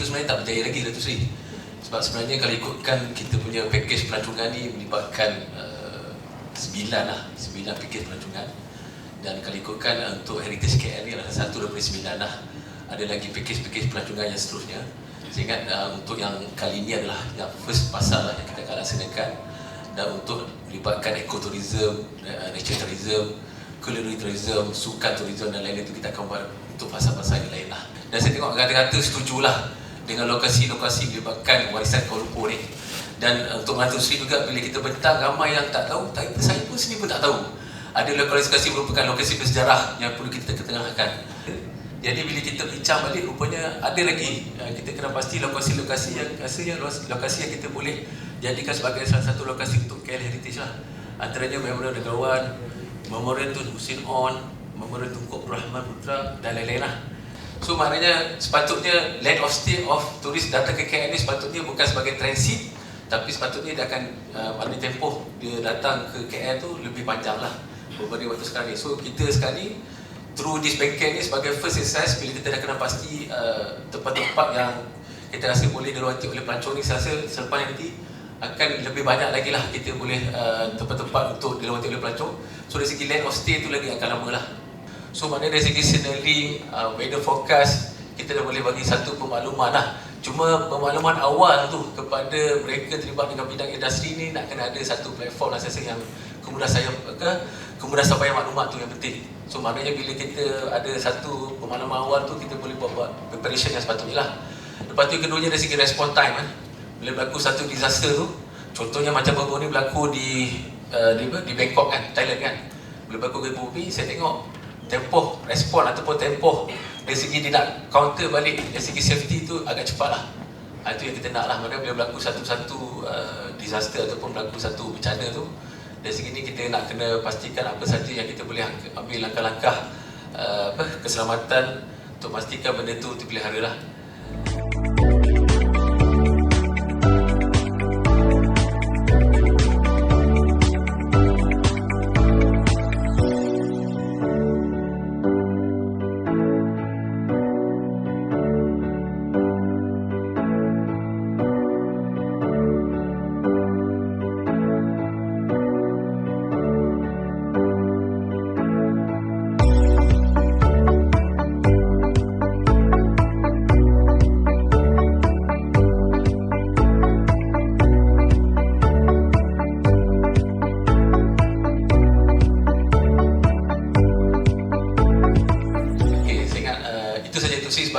sebenarnya tak berjaya lagi Datuk Seri. Sebab sebenarnya kalau ikutkan kita punya pakej pelancongan ni melibatkan uh, sembilan lah sembilan pakej pelancongan dan kalau ikutkan uh, untuk heritage KL ni adalah satu daripada sembilan lah. Ada lagi pakej-pakej pelancongan yang seterusnya. Saya ingat uh, untuk yang kali ini adalah yang first pasal lah yang kita akan laksanakan. Dan untuk melibatkan ekotourism, uh, nature tourism, culinary tourism, sukan tourism dan lain-lain itu kita akan buat untuk pasal-pasal yang lain lah. Dan saya tengok kata-kata setujulah dengan lokasi-lokasi melibatkan warisan Kuala Lumpur ni. Dan uh, untuk Menantu Sri juga bila kita bentang ramai yang tak tahu, tapi saya pun sendiri pun tak tahu. Ada lokasi merupakan lokasi bersejarah yang perlu kita ketengahkan. Jadi bila kita bincang balik rupanya ada lagi uh, kita kena pasti lokasi-lokasi yang rasanya lokasi yang kita boleh jadikan sebagai salah satu lokasi untuk KL Heritage lah. Antaranya Memorial Negarawan, Memorial Tun Husin On, Memorial Tunku Rahman Putra dan lain-lain lah. So maknanya sepatutnya land of stay of turis datang ke KL ni sepatutnya bukan sebagai transit tapi sepatutnya dia akan uh, maknanya tempoh. Dia datang ke KL tu lebih panjang lah berbanding waktu sekarang ni. So kita sekarang ni through this bengkel ni sebagai first exercise bila kita dah kena pasti uh, tempat-tempat yang kita rasa boleh dilewati oleh pelancong ni saya rasa selepas nanti akan lebih banyak lagi lah kita boleh uh, tempat-tempat untuk dilewati oleh pelancong. So dari segi land of stay tu lagi akan lama lah so maknanya dari segi signaling, uh, weather forecast kita dah boleh bagi satu pemakluman lah cuma pemakluman awal tu kepada mereka terlibat dengan bidang industri ni nak kena ada satu platform lah saya yang kemudahan saya ke kemudahan sampai maklumat tu yang penting So maknanya bila kita ada satu pemahaman awal tu kita boleh buat, buat preparation yang sepatutnya lah. Lepas tu keduanya dari segi respon time kan. Bila berlaku satu disaster tu, contohnya macam baru ni berlaku di uh, di, di Bangkok kan, Thailand kan. Bila berlaku gempa bumi, saya tengok tempoh respon ataupun tempoh dari segi dia nak counter balik dari segi safety tu agak cepat lah. Ha, itu yang kita nak lah. Maksudnya bila berlaku satu-satu uh, disaster ataupun berlaku satu bencana tu, dari segi ini kita nak kena pastikan apa saja yang kita boleh ambil langkah-langkah uh, apa keselamatan untuk pastikan benda itu dipelihara lah.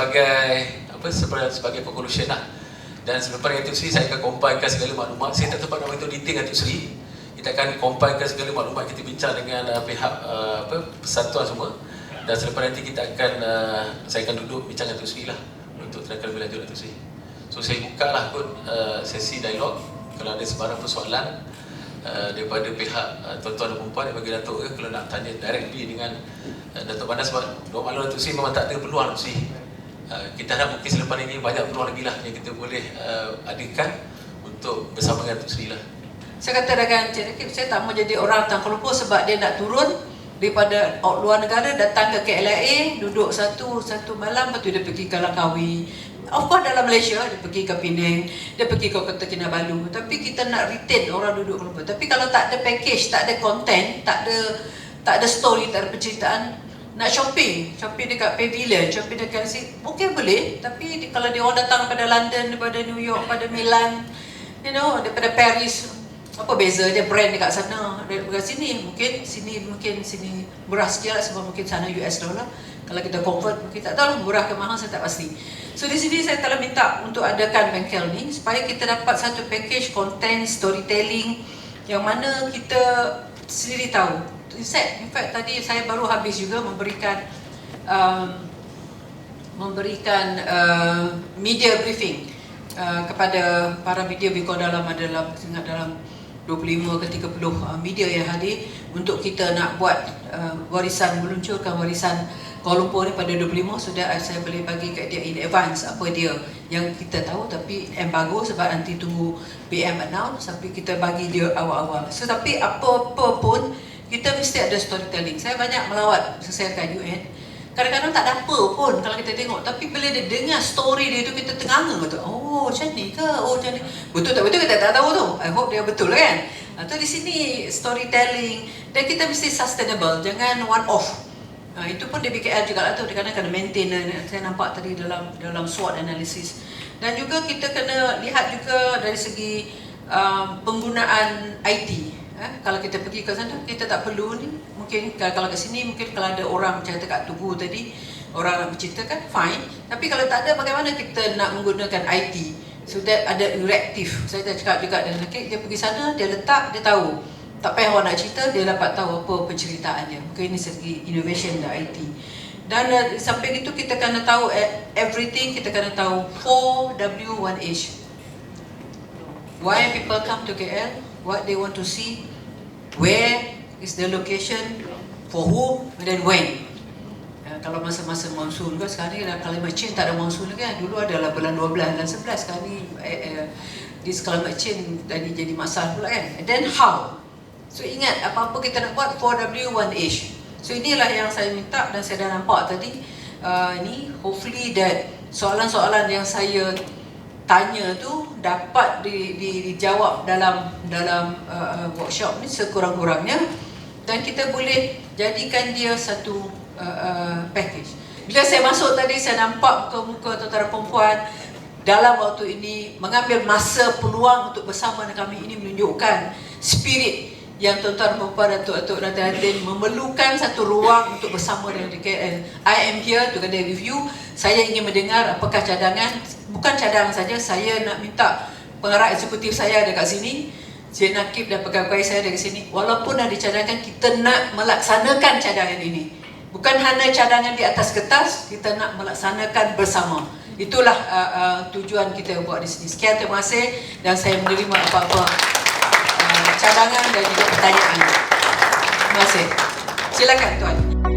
Sebagai apa sebagai conclusion lah. Dan selepas itu Sri saya akan compilekan segala maklumat. Saya tak sempat nak beritahu detail Datuk Sri. Kita akan compilekan segala maklumat kita bincang dengan uh, pihak uh, apa persatuan semua. Dan selepas nanti kita akan uh, saya akan duduk bincang dengan Datuk Sri lah untuk terangkan lebih lanjut Datuk Sri. So saya buka lah kot uh, sesi dialog kalau ada sebarang persoalan uh, daripada pihak uh, tuan-tuan dan perempuan bagi Datuk ke kalau nak tanya directly dengan uh, Datuk Bandar sebab dua maklum Datuk Sri memang tak ada peluang Datuk Sri Uh, kita harap mungkin selepas ini banyak peluang lagi lah yang kita boleh uh, adakan untuk bersama dengan Tuk Sri lah. Saya kata dengan Cik Rakib, saya tak mau jadi orang Tang Kuala sebab dia nak turun daripada luar negara datang ke KLIA, duduk satu satu malam, lepas tu dia pergi ke Langkawi. Of course dalam Malaysia, dia pergi ke Penang, dia pergi ke Kota Kinabalu. Tapi kita nak retain orang duduk Kuala Tapi kalau tak ada package, tak ada content, tak ada tak ada story, tak ada penceritaan, nak shopping, shopping dekat pavilion, shopping dekat si, mungkin boleh, tapi kalau dia orang datang daripada London, daripada New York, daripada Milan, you know, daripada Paris, apa beza dia brand dekat sana, dekat sini, mungkin sini mungkin sini sikit lah, sebab mungkin sana US dollar. Kalau kita convert, mungkin tak tahu lah murah ke mahal, saya tak pasti. So di sini saya telah minta untuk adakan bengkel ni, supaya kita dapat satu package content, storytelling, yang mana kita sendiri tahu. Set in fact tadi saya baru habis juga memberikan um, memberikan uh, media briefing uh, kepada para media biko dalam adalah ingat dalam 25 ke 30 uh, media yang hadir untuk kita nak buat uh, warisan meluncurkan warisan Kuala Lumpur ni pada 25 sudah saya boleh bagi kat dia in advance apa dia yang kita tahu. Tapi embargo sebab nanti tunggu PM announce tapi kita bagi dia awal-awal. So tapi apa-apa pun kita mesti ada storytelling. Saya banyak melawat selesaikan UN. kadang-kadang tak ada apa pun kalau kita tengok. Tapi bila dia dengar story dia tu kita tenganga kata oh macam ni ke? Oh macam ni. Betul tak betul kita tak tahu tu. I hope dia betul kan? Atau di sini storytelling. Dan kita mesti sustainable. Jangan one off Ha, itu pun di BKL juga lah tu, dia kena maintain saya nampak tadi dalam dalam SWOT analysis. Dan juga kita kena lihat juga dari segi um, penggunaan IT. Eh, kalau kita pergi ke sana, kita tak perlu ni. Mungkin kalau, kalau ke sini, mungkin kalau ada orang macam Kat Tugu tadi, orang nak bercerita kan, fine. Tapi kalau tak ada, bagaimana kita nak menggunakan IT? So that ada reactive. Saya dah cakap juga dengan Nakik, dia pergi sana, dia letak, dia tahu tak payah orang nak cerita, dia dapat tahu apa penceritaannya. Mungkin ini segi innovation dan IT. Dan uh, samping itu kita kena tahu eh, everything, kita kena tahu 4W1H. Why people come to KL, what they want to see, where is the location, for who, and then when. Uh, kalau masa-masa monsoon kan sekarang ni dah climate tak ada monsoon lagi kan. Dulu adalah bulan 12 dan 11 sekarang ni eh, eh, this climate change tadi jadi masalah pula kan. And then how? So ingat apa-apa kita nak buat 4W1H. So inilah yang saya minta dan saya dah nampak tadi uh, ni hopefully that soalan-soalan yang saya tanya tu dapat di, di, dijawab dalam dalam uh, workshop ni sekurang-kurangnya dan kita boleh jadikan dia satu uh, uh, package. Bila saya masuk tadi saya nampak muka-muka tuan-tuan perempuan dalam waktu ini mengambil masa peluang untuk bersama dengan kami ini menunjukkan spirit yang tuan-tuan perempuan Datuk Datuk Datuk Hadin memerlukan satu ruang untuk bersama dengan DKN. I am here together with you. Saya ingin mendengar apakah cadangan, bukan cadangan saja, saya nak minta pengarah eksekutif saya ada kat sini, Cik Nakib dan pegawai saya kat sini. Walaupun ada cadangan, kita nak melaksanakan cadangan ini. Bukan hanya cadangan di atas kertas, kita nak melaksanakan bersama. Itulah uh, uh, tujuan kita buat di sini. Sekian terima kasih dan saya menerima apa-apa cadangan dan juga pertanyaan. Terima kasih. Silakan tuan.